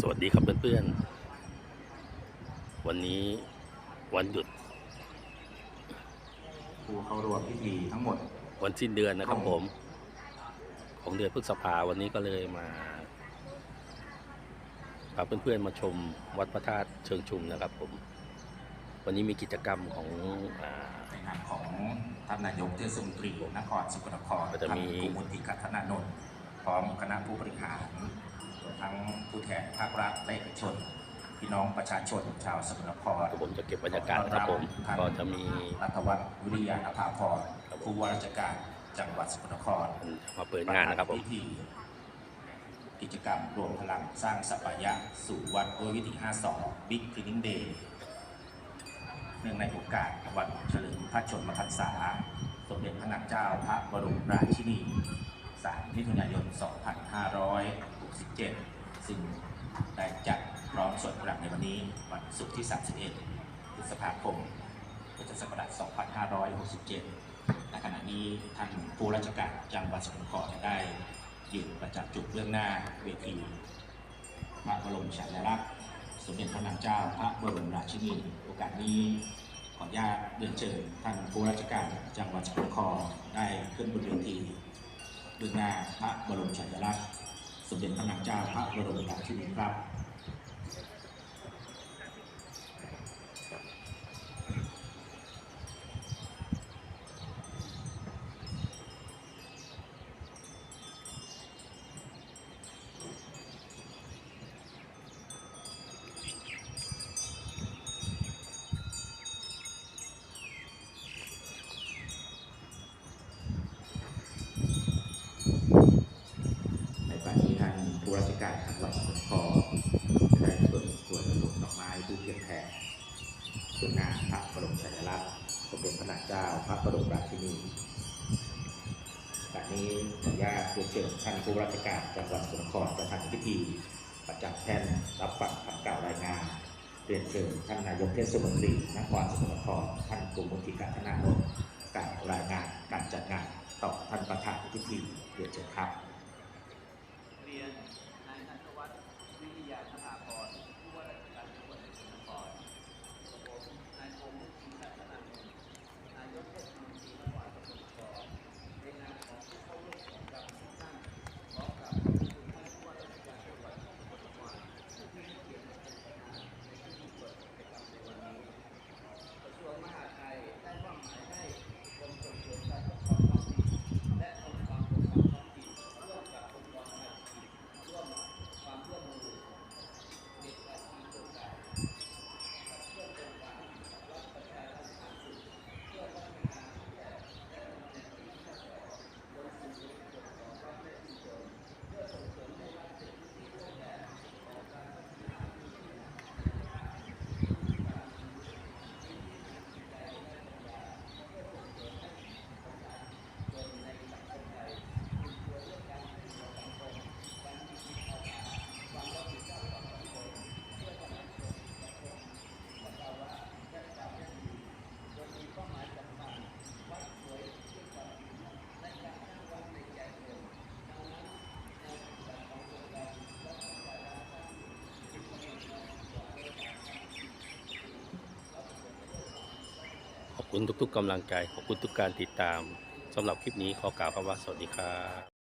สวัสดีครับเพื่อนๆ วันนี้วันหยุดผู้เข้าร่วมพิธีทั้งหมด วันสิ้นเดือนนะครับครับผผมมของเดือนพฤษภาวันนี้ก็เลยมาพาเพื่อนๆมาชมวัดพระธาตุเชิงชุมนะครับผม วันนี้มีกิจกรรมของอาในนามของท่านนายกเทศมนตรีนครสกลนครก็จะมีท่านกุมุติกัฒนานนท์พร้อมคณะผู้บริหารรวม ทั้งผู้แทนภาครัฐและเอกชน พี่น้องประชาชนชาวสกลนครเดี๋ยวผมจะเก็บบรรยากาศนะครับผมก็จะมีรัฐวัฒน์วิริยาภาพรครับผมผู้ว่าราชการจังหวัดสกลนครมาเปิดงานนะครับผมพิธีกิจกรรมรวมพลังสร้างสัปยะสู่วัดด้วยวิถี52 Big Cleaning Day เนื่องในโอกาสวันเฉลิมพระชนมพรรษา สมเด็จพระนางเจ้าพระบรมราชินี 3 มิถุนายน 2567ซึ่งได้จัดพร้อมส่วนกลางในวันนี้วันศุกร์ที่ 31 พฤษภาคม พุทธศักราช 2567ในขณะนี้ท่านผู้ราชการจังหวัดสกลนครได้ยืนประจำจุดเบื้องหน้าเวทีพระบรมฉายาลักษณ์สมเด็จพระนางเจ้า พระบรมราชินี โอกาสนี้ขออนุญาตเรียนเชิญท่านผู้ราชการจังหวัดสกลนครได้ขึ้นบนเวทีเบื้องหน้าพระบรมฉายาลักษณ์ สมเด็จพระนางเจ้าพระบรมราชินีครับ ในปัจจุบันท่าน ผู้ราชการจังหวัดสกลนครได้ส่วนส่วนสมดอกไม้ทูบเทียนแผ่ส่วนหน้าพระบรมฉายลักษณ์สมเด็จพระนางเจ้าพระบรมราชินีจากนี้ขออนุญาตเรียนเชิญท่านผู้ราชการจังหวัดสกลนครประธานพิธีประจำแท่นรับฟังคำกล่าวรายงานเรียนเชิญท่านนายกเทศมนตรีนครสกลนครท่านกรมมุติกัฒนานนท์กาวรายงานการจัดงานต่อท่านประธานพิธีเรียนเชิญครับ เรียนนายนันทวัฒน์วิทยาพรผู้ว่าราชการจังหวัดสกลนครผมนายพงศ์ชินพัฒนานนท์นายกเทศมนตรีนครสกลนครในนามของผู้เข้าร่วมกิจกรรมทุกท่านขอกราบขอบคุณท่านผู้ว่าราชการจังหวัดสกลนครผู้ที่ให้เกียรติมาเป็นประธานในพิธีเปิดกิจกรรมในวันนี้ กระทรวงมหาดไทยได้มอบหมายให้กรมส่งเสริมการปกครองท้องถิ่นและองค์การปกครองท้องถิ่นร่วมกับองค์กรภาคีร่วมความร่วมมือเด็กและทีโครงการขับเคลื่อนโครงการรับประชาสัมพันธ์สื่อเพื่อพัฒนาผู้แก่และตำแหน่งที่ข้าราชการบนสู่ชุมชนของรัฐและชุมชนเพื่อส่งเสริมให้รัฐเป็นที่ที่ผู้แก่ของการพัฒนาพื้นที่ ขอบคุณทุกๆกำลังใจ ขอบคุณทุกการติดตามสำหรับคลิปนี้ขอกล่าวคำว่าสวัสดีครับ